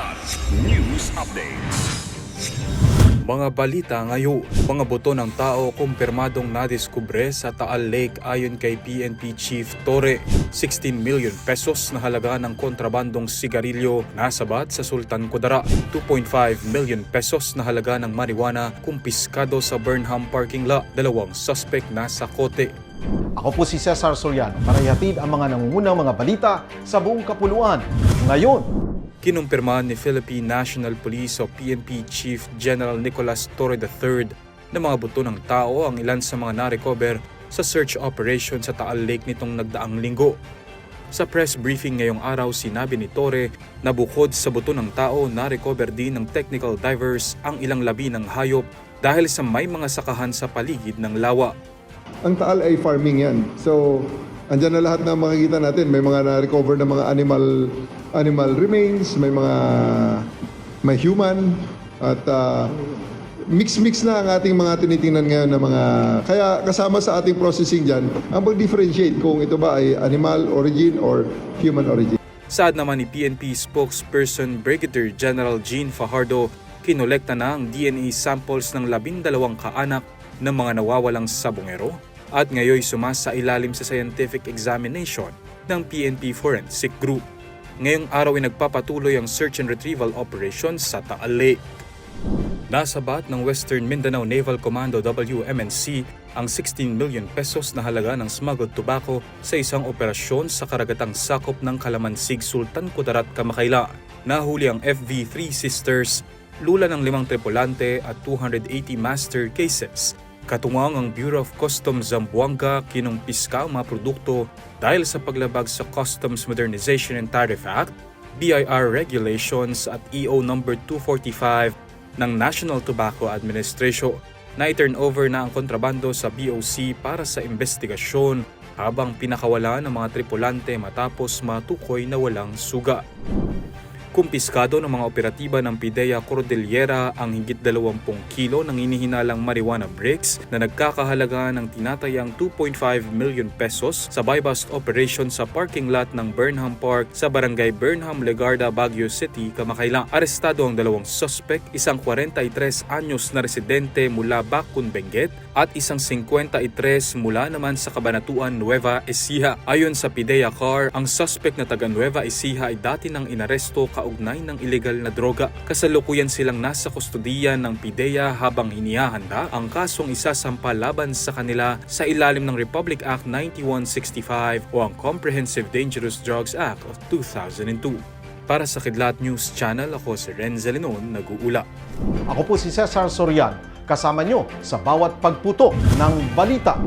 Kilat News Updates. Mga balita ngayon, mga buto ng tao kumpirmadong nadiskubre sa Taal Lake ayon kay PNP Chief Torre. 16 million pesos na halaga ng kontrabandong sigarilyo nasabat sa Sultan Kudara. 2.5 million pesos na halaga ng marijuana kumpiskado sa Burnham parking lot. Dalawang suspect nasa kote. Ako po si Cesar Soriano para ihatid ang mga nangungunang mga balita sa buong kapuluan. Ngayon, Kinumpirma ni Philippine National Police o PNP Chief General Nicolas Torre III na mga buto ng tao ang ilan sa mga na-recover sa search operation sa Taal Lake nitong nagdaang linggo. Sa press briefing ngayong araw sinabi ni Torre na bukod sa buto ng tao na-recover din ng technical divers ang ilang labi ng hayop dahil sa may mga sakahan sa paligid ng lawa. Ang taal ay farming yan. So, andyan na lahat na makikita natin. May mga na-recover na mga animal animal remains, may mga may human at ah, mix-mix na ang ating mga tinitingnan ngayon na mga kaya kasama sa ating processing diyan ang pag-differentiate kung ito ba ay animal origin or human origin. Saad naman ni PNP spokesperson Brigadier General Jean Fajardo, kinolekta na ang DNA samples ng labindalawang kaanak ng mga nawawalang sabongero at ngayoy sumasa ilalim sa scientific examination ng PNP Forensic Group. Ngayong araw ay nagpapatuloy ang search and retrieval operations sa Taal Lake. Nasabat ng Western Mindanao Naval Commando WMNC ang 16 million pesos na halaga ng smuggled tobacco sa isang operasyon sa karagatang sakop ng Kalamansig, Sultan Kudarat, Kamakayla. Nahuli ang FV Three Sisters, lula ng limang tripulante at 280 master cases. Katungang ang Bureau of Customs Zamboanga kinumpiska ang mga produkto dahil sa paglabag sa Customs Modernization and Tariff Act, BIR regulations at EO number 245 ng National Tobacco Administration na i-turn over na ang kontrabando sa BOC para sa investigasyon habang pinakawala ng mga tripulante matapos matukoy na walang suga. Kumpiskado ng mga operatiba ng PIDEA Cordillera ang higit 20 kilo ng inihinalang marijuana bricks na nagkakahalaga ng tinatayang 2.5 million pesos sa buy-bust operation sa parking lot ng Burnham Park sa barangay Burnham, Legarda, Baguio City, Kamakayla. Arestado ang dalawang suspect, isang 43 anyos na residente mula Bakun, Benguet at isang 53 mula naman sa Kabanatuan, Nueva Ecija. Ayon sa PIDEA Car, ang suspect na taga Nueva Ecija ay dati nang inaresto kaugnay ng ilegal na droga. Kasalukuyan silang nasa kustodiya ng PIDEA habang hinihahanda ang kasong isasampa laban sa kanila sa ilalim ng Republic Act 9165 o ang Comprehensive Dangerous Drugs Act of 2002. Para sa Kidlat News Channel, ako si Renzo Lenon, nag-uula. ako po si Cesar Soriano kasama nyo sa bawat pagputo ng balita.